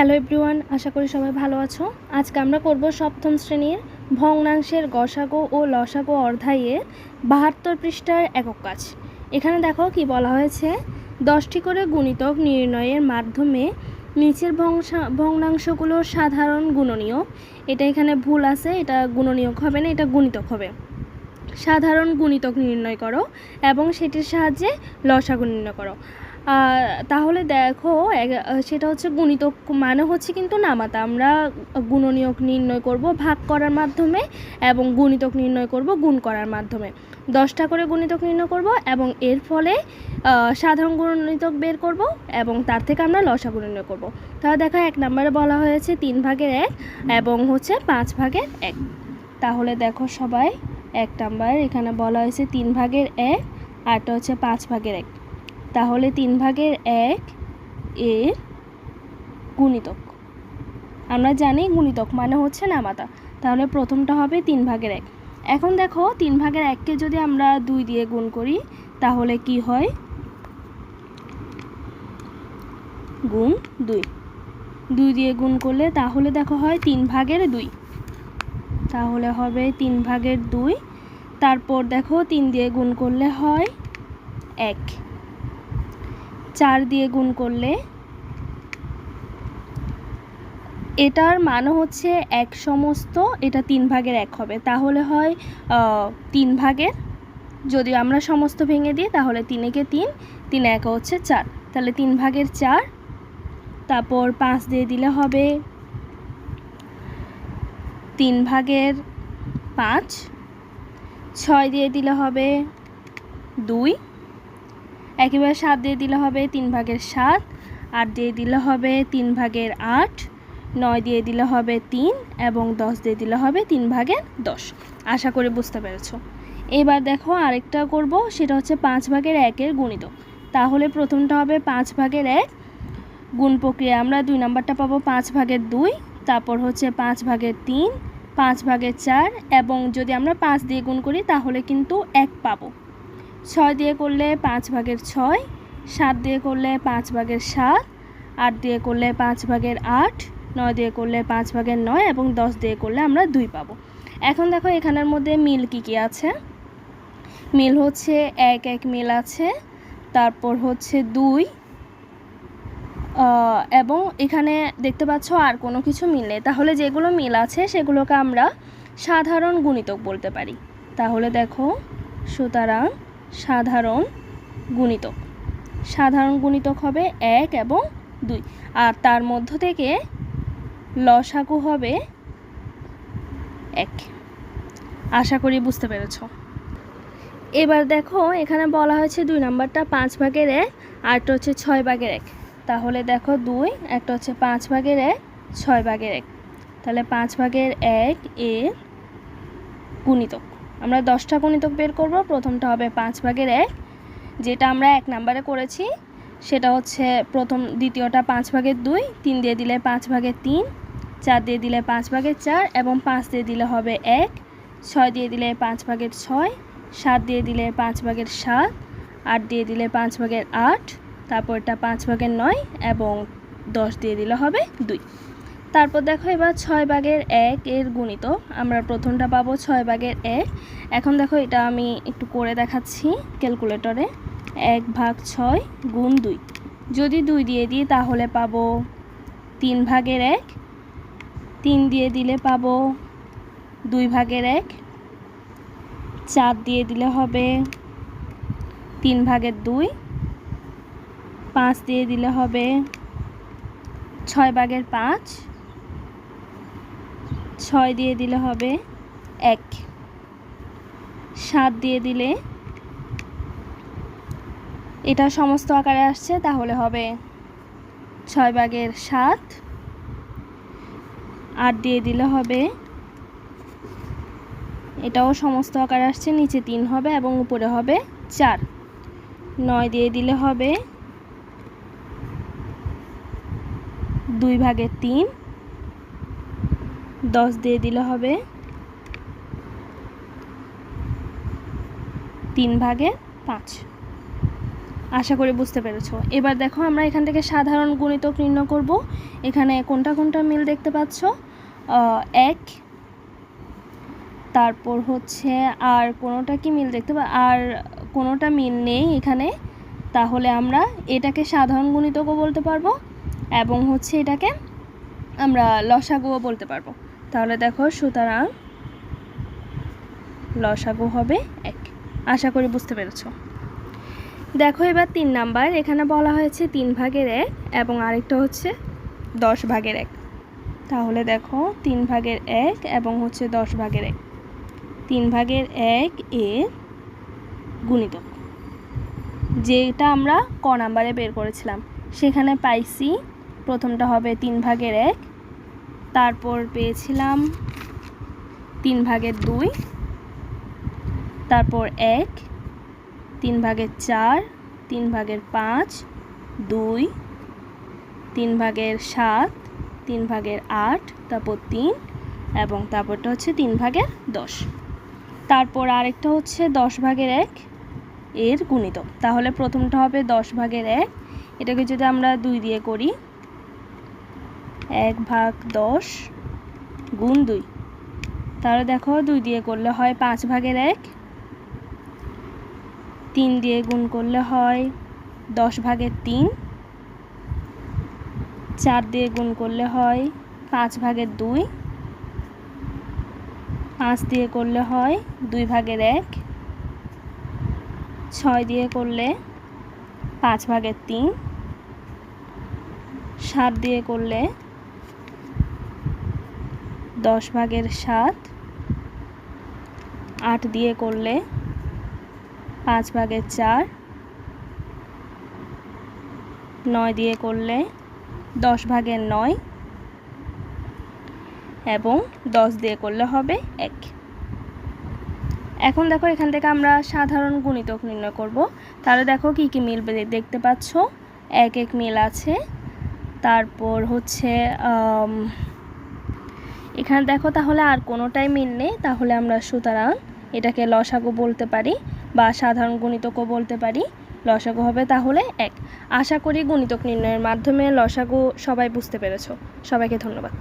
Hello everyone আশা করি সবাই ভালো আছো। আজকে আমরা করব সপ্তম শ্রেণির ভগ্নাংশের গসাগো ও লসাগো অর্ধাইয়ের বাহাত্তর পৃষ্ঠার একক কাজ। এখানে দেখো কি বলা হয়েছে, দশটি করে গুণিতক নির্ণয়ের মাধ্যমে নিচের ভগ্নাংশগুলোর সাধারণ গুণনীয়। এটা এখানে ভুল আছে, এটা গুণনীয়ক হবে না, এটা গুণিতক হবে। সাধারণ গুণিতক নির্ণয় করো এবং সেটির সাহায্যে লসাগু নির্ণয় করো। তাহলে দেখো সেটা হচ্ছে গুণিতক মানে হচ্ছে কিন্তু নামাতা। আমরা গুণনীয়ক নির্ণয় করব ভাগ করার মাধ্যমে এবং গুণিতক নির্ণয় করব গুণ করার মাধ্যমে। দশটা করে গুণিতক নির্ণয় করব এবং এর ফলে সাধারণ গুণিতক বের করব এবং তার থেকে আমরা লসাগু নির্ণয় করব। তাহলে দেখো, এক নম্বরে বলা হয়েছে তিন ভাগের এক এবং হচ্ছে পাঁচ ভাগের এক। তাহলে দেখো সবাই, এক নাম্বার এখানে বলা হয়েছে তিন ভাগের এক আরটা হচ্ছে পাঁচ ভাগের এক। তাহলে তিন ভাগের এক এর গুণিতক। আমরা জানি গুণিতক মানে হচ্ছে নামাতা তাহলে প্রথমটা হবে তিন ভাগের এক। এখন দেখো তিন ভাগের এককে যদি আমরা দুই দিয়ে গুণ করি, তাহলে কি হয়? গুণ দুই। দুই দিয়ে গুণ করলে তাহলে দেখো হয় তিন ভাগের দুই। তাহলে হবে তিন ভাগের দুই। তারপর দেখো তিন দিয়ে গুণ করলে হয় এক। চার দিয়ে গুণ করলে, এটার মানে হচ্ছে এক সমস্ত, এটা তিন ভাগের এক হবে। তাহলে হয় তিন ভাগের, যদি আমরা সমস্ত ভেঙে দিই, তাহলে তিনেকে তিন তিন এক হচ্ছে চার। তাহলে তিন ভাগের চার, তারপর পাঁচ দিয়ে দিলে হবে তিন ভাগের পাঁচ, ছয় দিয়ে দিলে হবে দুই একেবারে সাত দিয়ে দিলে হবে তিন ভাগের সাত, আট দিয়ে দিলে হবে তিন ভাগের আট, নয় দিয়ে দিলে হবে তিন এবং দশ দিয়ে দিলে হবে তিন ভাগের দশ। আশা করি বুঝতে পেরেছ। এবার দেখো আরেকটা করব, সেটা হচ্ছে পাঁচ ভাগের একের গুণিত। তাহলে প্রথমটা হবে পাঁচ ভাগের এক, গুণ প্রক্রিয়া আমরা দুই নাম্বারটা পাবো পাঁচ ভাগের দুই, তারপর হচ্ছে পাঁচ ভাগের তিন, পাঁচ ভাগের চার, এবং যদি আমরা পাঁচ দিয়ে গুণ করি তাহলে কিন্তু এক পাবো। ছয় দিয়ে করলে পাঁচ ভাগের ছয়, সাত দিয়ে করলে পাঁচ ভাগের সাত, আট দিয়ে করলে পাঁচ ভাগের আট, নয় দিয়ে করলে পাঁচ ভাগের নয় এবং দশ দিয়ে করলে আমরা দুই পাবো। এখন দেখো এখানের মধ্যে মিল কী কী আছে? মিল হচ্ছে এক এক মিল আছে, তারপর হচ্ছে দুই এবং এখানে দেখতে পাচ্ছ আর কোনো কিছু মিল নেই। তাহলে যেগুলো মিল আছে সেগুলোকে আমরা সাধারণ গুণিতক বলতে পারি। তাহলে দেখো সুতরাং সাধারণ গুণিতক। সাধারণ গুণিতক হবে এক এবং দুই। আর তার মধ্য থেকে লসাকু হবে এক। আশা করি বুঝতে পেরেছ। এবার দেখো, এখানে বলা হয়েছে দুই নাম্বারটা পাঁচ ভাগের এক আরটা হচ্ছে ছয় ভাগের এক। তাহলে দেখো দুই, একটা হচ্ছে পাঁচ ভাগের এক, ছয় ভাগের এক। তাহলে পাঁচ ভাগের এক এর গুণিতক। আমরা দশটা গুণিতক বের করব। প্রথমটা হবে পাঁচ ভাগের এক, যেটা আমরা এক নাম্বারে করেছি। সেটা হচ্ছে প্রথম দ্বিতীয়টা পাঁচ ভাগের দুই, তিন দিয়ে দিলে পাঁচ ভাগের তিন, চার দিয়ে দিলে পাঁচ ভাগের চার এবং পাঁচ দিয়ে দিলে হবে এক, ছয় দিয়ে দিলে পাঁচ ভাগের ছয়, সাত দিয়ে দিলে পাঁচ ভাগের সাত, আট দিয়ে দিলে পাঁচ ভাগের আট, তারপরটা পাঁচ ভাগের নয় এবং দশ দিয়ে দিলে হবে দুই। তারপর দেখো এবার ছয় ভাগের এক এর গুণিত। আমরা প্রথমটা পাবো ছয় ভাগের এক এখন দেখো এটা আমি একটু করে দেখাচ্ছি ক্যালকুলেটরে। এক ভাগ ছয় গুণ দুই। যদি দুই দিয়ে দিই তাহলে পাবো তিন ভাগের এক। তিন দিয়ে দিলে পাবো দুই ভাগের এক। চার দিয়ে দিলে হবে তিন ভাগের দুই। পাঁচ দিয়ে দিলে হবে ছয় ভাগের পাঁচ। ছয় দিয়ে দিলে হবে এক। সাত দিয়ে দিলে এটা সমস্ত আকারে আসছে, তাহলে হবে ছয় ভাগের সাত। আট দিয়ে দিলে হবে এটাও সমস্ত আকারে আসছে, নিচে তিন হবে এবং উপরে হবে চার। নয় দিয়ে দিলে হবে দুই ভাগের তিন। দশ দিয়ে দিলে হবে তিন ভাগের পাঁচ। আশা করি বুঝতে পেরেছ। এবার দেখো আমরা এখান থেকে সাধারণ গুণিতক নির্ণয় করব। এখানে কোনটা কোনটা মিল দেখতে পাচ্ছ? এক। তারপর হচ্ছে আর কোনোটা কি মিল দেখতে পা, আর কোনোটা মিল নেই এখানে। তাহলে আমরা এটাকে সাধারণ গুণিতকও বলতে পারব এবং হচ্ছে এটাকে আমরা লসাগুও বলতে পারব। তাহলে দেখো সুতরাং লসাগু হবে এক। আশা করি বুঝতে পেরেছ। দেখো এবার তিন নাম্বার, এখানে বলা হয়েছে তিন ভাগের এক এবং আরেকটা হচ্ছে দশ ভাগের এক। তাহলে দেখো তিন ভাগের এক এবং হচ্ছে দশ ভাগের এক। তিন ভাগের এক এ গুণিতক। যেটা আমরা ক নাম্বারে বের করেছিলাম, সেখানে পাইছি, প্রথমটা হবে তিন ভাগের এক তারপর পেয়েছিলাম তিন ভাগের দুই, তারপর এক, তিন ভাগের চার, তিন ভাগের পাঁচ, দুই, তিন ভাগের সাত, তিন ভাগের আট, তারপর তিন, এবং তারপরটা হচ্ছে তিন ভাগের দশ। তারপর আরেকটা হচ্ছে দশ ভাগের এক এর গুণিত তাহলে প্রথমটা হবে দশ ভাগের এক। এটাকে যদি আমরা দুই দিয়ে করি এক ভাগ দশ গুণ দুই। তাহলে দেখো দুই দিয়ে করলে হয় পাঁচ ভাগের এক। তিন দিয়ে গুণ করলে হয় দশ ভাগের তিন। চার দিয়ে গুণ করলে হয় পাঁচ ভাগের দুই। পাঁচ দিয়ে করলে হয় দুই ভাগের এক। ছয় দিয়ে করলে পাঁচ ভাগের তিন। সাত দিয়ে করলে দশ ভাগের সাত, আট দিয়ে করলে পাঁচ ভাগের চার, নয় দিয়ে করলে দশ ভাগের নয় এবং দশ দিয়ে করলে হবে এক। এখন দেখো এখান থেকে আমরা সাধারণ গুণিতক নির্ণয় করব। তাহলে দেখো কি কি মিল বে- দেখতে পাচ্ছ? এক এক মিল আছে। তারপর হচ্ছে এখানে দেখো তাহলে আর কোনোটাই মিল নেই। তাহলে আমরা সুতরাং এটাকে লসাগু বলতে পারি বা সাধারণ গণিতকও বলতে পারি। লসাগু হবে তাহলে এক। আশা করি গণিতক নির্ণয়ের মাধ্যমে লসাগু সবাই বুঝতে পেরেছ। সবাইকে ধন্যবাদ।